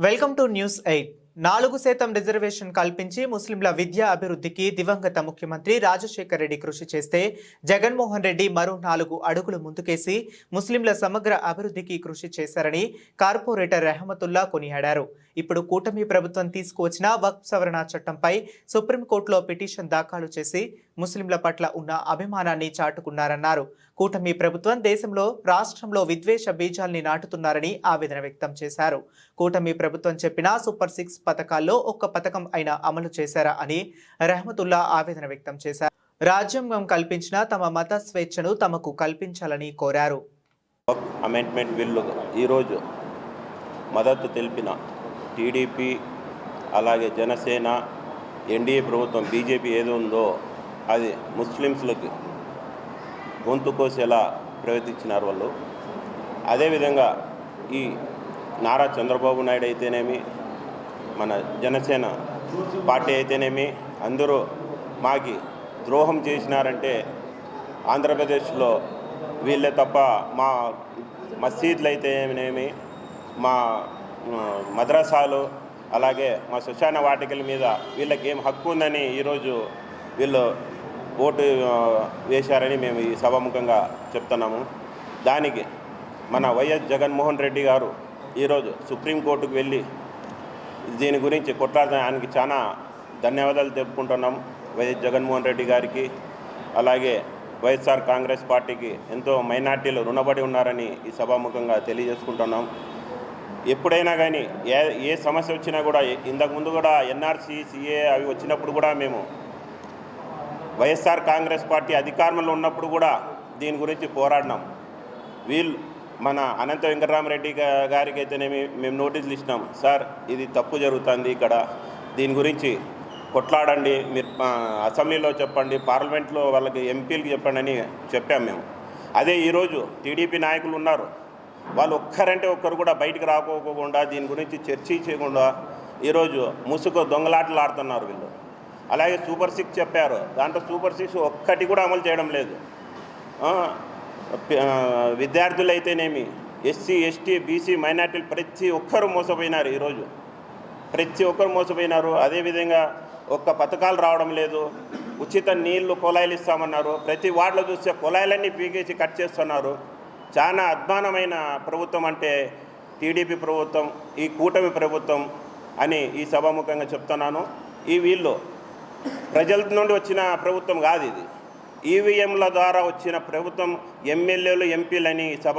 Welcome to News 8. నాలుగు శాతం reservation కల్పించి ముస్లింల విద్యా అభివృద్ధికి దివంగత ముఖ్యమంత్రి రాజశేఖర రెడ్డి కృషి చేస్తే జగన్మోహన్ రెడ్డి మరో నాలుగు అడుగులు ముందుకేసి ముస్లింల సమగ్ర అభివృద్ధికి కృషి చేశారని కార్పొరేటర్ రెహమతుల్లా కొనియాడారు. ఇప్పుడు కూటమి ప్రభుత్వం తీసుకువచ్చిన వక్ఫ్ సవరణ చట్టంపై సుప్రీంకోర్టులో పిటిషన్ దాఖలు చేసి ముస్లింల పట్ల ఉన్న అభిమానాన్ని చాటుకున్నారన్నారు. కూటమి ప్రభుత్వం దేశంలో రాష్ట్రంలో విద్వేష బీజాల్ని నాటుతున్నారని ఆవేదన వ్యక్తం చేశారు. కూటమి ప్రభుత్వం చెప్పిన సూపర్ సిక్స్ పథకాల్లో ఒక్క పథకం అయినా అమలు చేశారా అని రెహమతుల్లా ఆవేదన వ్యక్తం చేశారు. రాజ్యాంగం కల్పించిన తమ మత స్వేచ్ఛను తమకు కల్పించాలని కోరారు. అమెండ్మెంట్ బిల్లు ఈరోజు మద్దతు తెలిపిన టీడీపీ అలాగే జనసేన ఎన్డీఏ ప్రభుత్వం బీజేపీ ఏది ఉందో అది ముస్లిమ్స్లకి గొంతు కోసేలా ప్రవర్తించినారు వాళ్ళు. అదేవిధంగా ఈ నారా చంద్రబాబు నాయుడు అయితేనేమి మన జనసేన పార్టీ అయితేనేమి అందరూ మాకి ద్రోహం చేసినారంటే ఆంధ్రప్రదేశ్లో వీళ్ళే తప్ప మా మసీదులు అయితేనేమి మా మద్రాసాలు మద్రసాలు అలాగే మా శ్మశాన వాటికల మీద వీళ్ళకి ఏం హక్కు ఉందని ఈరోజు వీళ్ళు ఓటు వేశారని మేము ఈ సభాముఖంగా చెప్తున్నాము. దానికి మన వైఎస్ జగన్మోహన్ రెడ్డి గారు ఈరోజు సుప్రీంకోర్టుకు వెళ్ళి దీని గురించి కొట్లాడడానికి చాలా ధన్యవాదాలు తెలుపుకుంటున్నాం వైఎస్ జగన్మోహన్ రెడ్డి గారికి. అలాగే వైఎస్ఆర్ కాంగ్రెస్ పార్టీకి ఎంతో మైనార్టీలు రుణపడి ఉన్నారని ఈ సభాముఖంగా తెలియజేసుకుంటున్నాం. ఎప్పుడైనా కానీ ఏ ఏ సమస్య వచ్చినా కూడా ఇంతకుముందు కూడా ఎన్ఆర్సీ సిఏ అవి వచ్చినప్పుడు కూడా మేము వైఎస్ఆర్ కాంగ్రెస్ పార్టీ అధికారంలో ఉన్నప్పుడు కూడా దీని గురించి పోరాడినాం. వీళ్ళు మన అనంత వెంకటరామరెడ్డి గారికి అయితేనేమి మేము నోటీసులు ఇచ్చినాం సార్ ఇది తప్పు జరుగుతుంది ఇక్కడ. దీని గురించి కొట్లాడండి. మీరు అసెంబ్లీలో చెప్పండి. పార్లమెంట్లో వాళ్ళకి ఎంపీలకి చెప్పండి అని చెప్పాం మేము. అదే ఈరోజు టీడీపీ నాయకులు ఉన్నారు. వాళ్ళు ఒక్కరంటే ఒక్కరు కూడా బయటికి రాకోకుండా దీని గురించి చర్చించకుండా ఈరోజు ముసుగు దొంగలాటలు ఆడుతున్నారు వీళ్ళు. అలాగే సూపర్ సిక్స్ చెప్పారు. దాంట్లో సూపర్ సిక్స్ ఒక్కటి కూడా అమలు చేయడం లేదు. విద్యార్థులు అయితేనేమి ఎస్సీ ఎస్టీ బీసీ మైనార్టీలు ప్రతి ఒక్కరు మోసపోయినారు ఈరోజు. ప్రతి ఒక్కరు మోసపోయినారు. అదేవిధంగా ఒక్క పథకాలు రావడం లేదు. ఉచిత నీళ్ళు కుళాయిలు ఇస్తామన్నారు. ప్రతి వార్డులో చూస్తే కుళాయిలన్నీ పీకేసి కట్ చేస్తున్నారు. చాలా అధ్వానమైన ప్రభుత్వం అంటే టీడీపీ ప్రభుత్వం ఈ కూటమి ప్రభుత్వం అని ఈ సభాముఖంగా చెప్తున్నాను. ఈ వీళ్ళు ప్రజల నుండి వచ్చిన ప్రభుత్వం కాదు ఇది. ఈవీఎంల ద్వారా వచ్చిన ప్రభుత్వం ఎమ్మెల్యేలు ఎంపీలని సభ